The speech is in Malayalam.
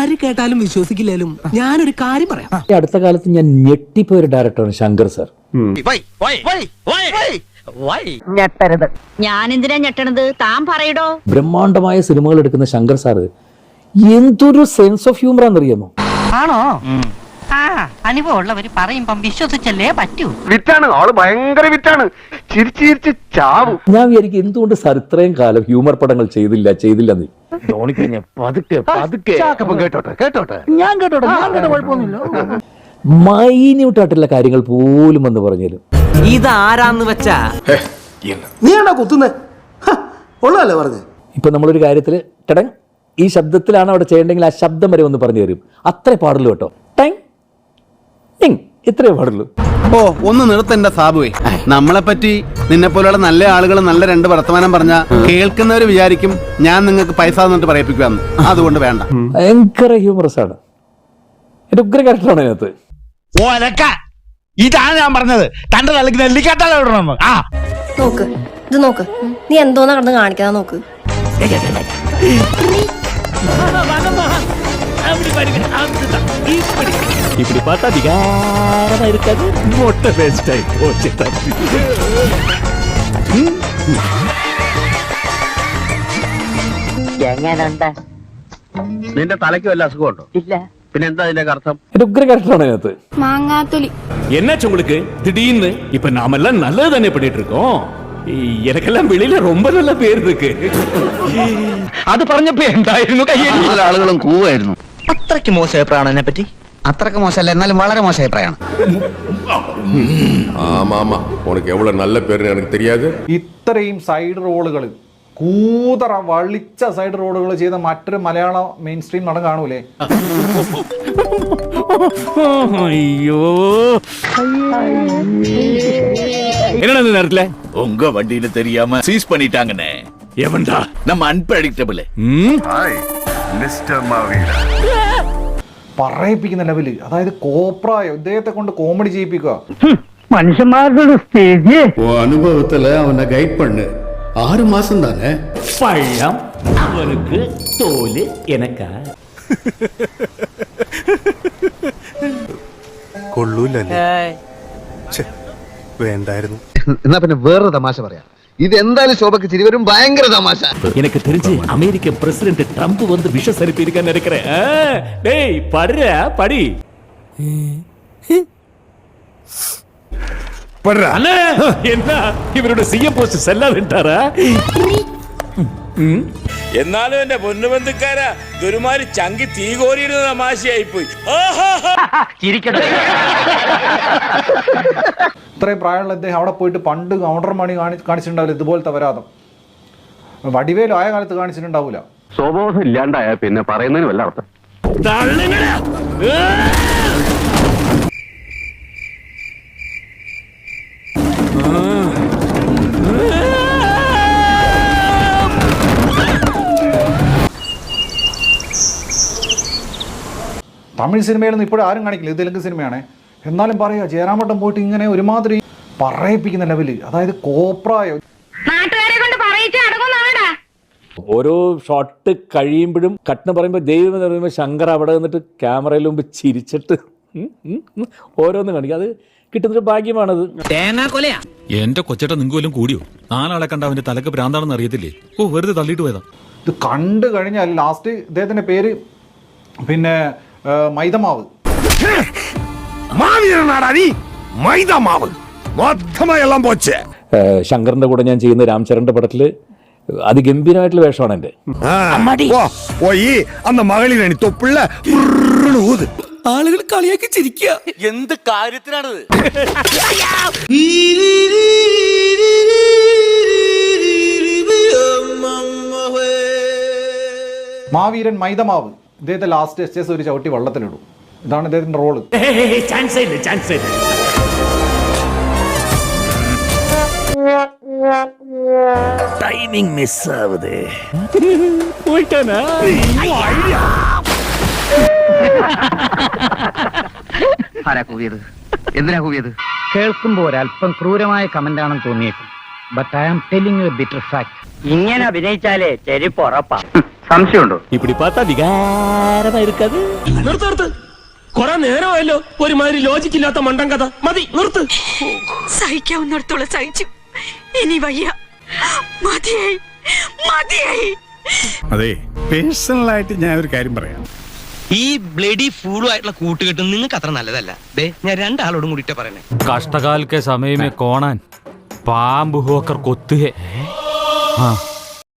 ആര് കേട്ടാലും വിശ്വസിക്കില്ലാലും ഞാനൊരു കാര്യം പറയാം. ഈ അടുത്ത കാലത്ത് ഞാൻ ഞെട്ടിപ്പോയ ഒരു ഡയറക്ടറാണ് ശങ്കർ സർ. ഞെട്ടരുത്. ഞാൻ എന്തിനാ ഞെട്ടണത്? താൻ പറയടോ. ബ്രഹ്മാണ്ഡമായ സിനിമകൾ എടുക്കുന്ന ശങ്കർ സാറ് എന്തൊരു സെൻസ് ഓഫ് ഹ്യൂമർ ആണെന്നറിയാമോ? ആണോ ആ അനുഭവമുള്ളവര് പറയുമ്പം വിശ്വസിച്ചല്ലേ പറ്റൂ. വിറ്റാണ് ആൾ ഭയങ്കര വിറ്റാണ്. ചിരിച്ച് ചിരിച്ച് ചാവും. ഞാൻ വിചാരിക്കും എന്തുകൊണ്ട് സാർ ഇത്രയും കാലം ഹ്യൂമർ പടങ്ങൾ ചെയ്തില്ല ചെയ്തില്ല നീ കേട്ടോട്ടെ കേട്ടോട്ടെ. ഞാൻ കേട്ടോട്ടെ ഞാൻ കേട്ടോ കുഴപ്പമൊന്നുമില്ല. മൈന്യൂട്ടായിട്ടുള്ള കാര്യങ്ങൾ പോലും എന്ന് പറഞ്ഞാലും ഇതാരാന്ന് വെച്ചാ? നീ എന്നാ കുത്തുന്നേ? ഉള്ളതല്ലേ പറഞ്ഞേ? ഇപ്പൊ നമ്മളൊരു കാര്യത്തിൽ ടടങ് ഈ ശബ്ദത്തിലാണ് അവിടെ ചെയ്യേണ്ടെങ്കിൽ ആ ശബ്ദം വരെ ഒന്ന് പറഞ്ഞു തരും അത്രേ പാടുള്ളൂ കേട്ടോ. ടങ് ടിങ് ഇത്രേ പാടുള്ളൂ. ഓ ഒന്ന് നിർത്തണ്ട സാബുവേ. നമ്മളെ പറ്റി നിന്നെ പോലെയുള്ള നല്ല ആളുകൾ നല്ല രണ്ട് വർത്തമാനം പറഞ്ഞ കേൾക്കുന്നവർ വിചാരിക്കും ഞാൻ നിങ്ങൾക്ക് പൈസ തന്നിട്ട് പറയിപ്പിക്കുകയെന്ന് അതുകൊണ്ട് വേണ്ട. ഭയങ്കര ഹ്യൂമറസ് ആണ്. എന്റെ ഉഗ്ര ക്യാരക്ടറാണ് അതിനകത്ത്. ഇതാണ് ഞാൻ പറഞ്ഞത്. തന്റെ തലക്ക് നെല്ലിക്കാട്ടാൽ ആ. നോക്ക് ഇത് നോക്ക്. നീ എന്തോന്നാ കടന്ന് കാണിക്കാതെ നോക്ക്. இப்படி பார்த்தா விகாரமா இருக்காது மொட்டை வேஸ்டாய் போச்சு தம்பி എങ്ങനുണ്ട് നിന്റെ തലയ്ക്ക് വല്ല അസുഖമുണ്ടോ ഇല്ല പിന്നെ എന്താ അതിന്റെ അർത്ഥം എന്റെ ഉഗ്ര ക്യാരക്ടറാണ് അതിനകത്ത് മാങ്ങാത്തൊലി என்னாச்சு உங்களுக்கு திடீர்னு இப்ப நாமெல்லாம் நல்லது தானே பண்ணிட்டு இருக்கோம் எனக்கெல்லாம் வெளியில ரொம்ப நல்ல பேர் இருக்கு അത് പറഞ്ഞപ്പോ എന്തായിരുന്നു കയ്യിൽ പല ആളുകളും കൂവായിരുന്നു അത്രയ്ക്ക് മോശം അഭിപ്രായമാണ് എന്നെ പറ്റി അത്രക്ക് മോശമല്ല എന്നാലും വളരെ മോശം അഭിപ്രായമാണ് ஆமா ஆமா உனக்கு எவ்வளவு நல்ல பேருன்னு எனக்கு தெரியாது ഇത്രയും സൈഡ് റോളുകൾ കൂതറ വളിച്ച സൈഡ് റോളുകൾ ചെയ്ത മറ്റൊരു മലയാള മെയിൻ സ്ട്രീം നടൻ കാണൂലേ ஐயோ என்னடா இந்த நேரத்துல உங்க வண்டின்னு தெரியாம சீஸ் பண்ணிட்டாங்கண்ணே எவன்டா நம்ம அன்பிரடிக்டபிள் പറയിപ്പിക്കുന്ന ലെവൽ. അതായത് കോപ്രായ ഇദ്ദേഹത്തെ കൊണ്ട് കോമഡി ചെയ്യിപ്പിക്കുക. മനുഷ്യന്മാരുടെ അവനെ ഗൈഡ് ആറ് കൊള്ളൂല്ലേ വേണ്ടായിരുന്നു. എന്നാ പിന്നെ വേറൊരു തമാശ പറയാം. ഇത് എന്തായാലും ശോഭക്ക് ചിരി വരും ഭയങ്കര തമാശ எனக்கு தெரிஞ்சு அமெரிக்க பிரசிடென்ட் ட்ரம்ப் வந்து விஷஸ் அனுப்பி இருக்கான்னு நினைக்கிறேன் ஆ, டேய் படுற படி அண்ணா, என்ன இவரோட சிஎம் போஸ்ட் செல்லா விட்டாரா എന്നാലും എന്റെ പൊന്നുബന്ധുക്കാരാ ഗുരുമാര് ചങ്കി തീ കോരിയിരുന്ന തമാശയായി പോയി ചിരിക്കട്ടെ. ഇത്രയും പ്രായമുള്ള അദ്ദേഹം അവിടെ പോയിട്ട് പണ്ട് കൗണ്ടർ മണി കാണി കാണിച്ചിട്ടുണ്ടാവില്ല ഇതുപോലത്തെ അപരാധം. വടിവേലും ആയ കാലത്ത് കാണിച്ചിട്ടുണ്ടാവൂല. സ്വബോധം ഇല്ലാണ്ടായ പിന്നെ പറയുന്നതിന് വല്ല അർത്ഥം? തമിഴ് സിനിമയിലൊന്നും ഇപ്പോഴും ആരും കാണിക്കില്ല. ഇത് തെലുങ്ക് സിനിമയാണ്. എന്നാലും പറയുക ജയറാമട്ടം പോയിട്ട് ഇങ്ങനെ ഒരുമാതിരി പറയിപ്പിക്കുന്ന ലെവൽ. അതായത് കോപ്രായോ ഓരോ ഷോട്ട് കഴിയുമ്പോഴും കട്ടിന് പറയുമ്പോൾ ദൈവം എന്ന് പറയുമ്പോൾ ശങ്കർ അവിടെ നിന്നിട്ട് ക്യാമറയിൽ മുമ്പ് ചിരിച്ചിട്ട് ഓരോന്നും കാണിക്കും. അത് കിട്ടുന്നൊരു ഭാഗ്യമാണത്. കൊലയാ. എന്റെ കൊച്ചേട്ട നിങ്ങൾക്ക് വല്ലതും കൂടിയോ? നാലാളെ കണ്ട അവന്റെ തലക്ക് ഭ്രാന്താണെന്ന് അറിയത്തില്ലേ? ഓ വെറുതെ തള്ളിയിട്ട് പോയതാ. ഇത് കണ്ടു കഴിഞ്ഞാൽ ലാസ്റ്റ് ഇദ്ദേഹത്തിന്റെ പേര് പിന്നെ മൈദമാവ്. മാവീരനാടാ നീ. മൈദ മാവ് മൊത്തമായെല്ലാം പോച്ചേ. ശങ്കറിന്റെ കൂടെ ഞാൻ ചെയ്യുന്ന രാംചരന്റെ പടത്തിൽ അതിഗംഭീരമായിട്ടുള്ള വേഷമാണ് ആളുകൾ കളിയാക്കി ചിരിക്കുക എന്ത് കാര്യത്തിനാണത്? മാവീരൻ മൈദമാവ്. ഇദ്ദേഹത്തെ ലാസ്റ്റ് എസ് എസ് ഒരു ചവിട്ടി വള്ളത്തിലിടും ഇതാണ് ഇദ്ദേഹത്തിന്റെ റോൾ ടൈമിംഗ് മിസ് ആരാ കൂവിയത്? എന്തിനാ കൂവിയത്? കേൾക്കുമ്പോൾ ഒരല്പം ക്രൂരമായ കമന്റ് ആണെന്ന് തോന്നിയേക്കും. But I am telling a bitter fact ഇങ്ങനെ അഭിനയിച്ചാലേ ചെരുപ്പ് ഉറപ്പാ. സംശയമുണ്ടോ? ഇപ്പിടി പാത്ത വികാരമായിരിക്കത് നിർത്തോർത്ത് നിർത്ത് നിർത്ത്. കൊറേ നേരമായല്ലോ. ഒരുമാതിരി ലോജിക് ഇല്ലാത്ത മണ്ടൻ കഥ. മതി നിർത്ത്. സഹിക്കാവുന്നിടത്തോളം സഹിച്ചു. ഇനി വയ്യ. മതിയായി. മതിയായി. അതെ പേഴ്സണൽ ആയിട്ട് ഞാൻ ഒരു കാര്യം പറയാം. ഈ ബ്ലഡി ഫൂളുമായിട്ടുള്ള കൂട്ടുകെട്ട് നിങ്ങൾക്ക് അത്ര നല്ലതല്ല. ദേ ഞാൻ രണ്ടാളോടും കൂടിയിട്ട് പറയണേ. കഷ്ടകാലത്തെ സമയമേ കോണാൻ പാമ്പ് ഹോക്കർ കൊത്തുകെ ആ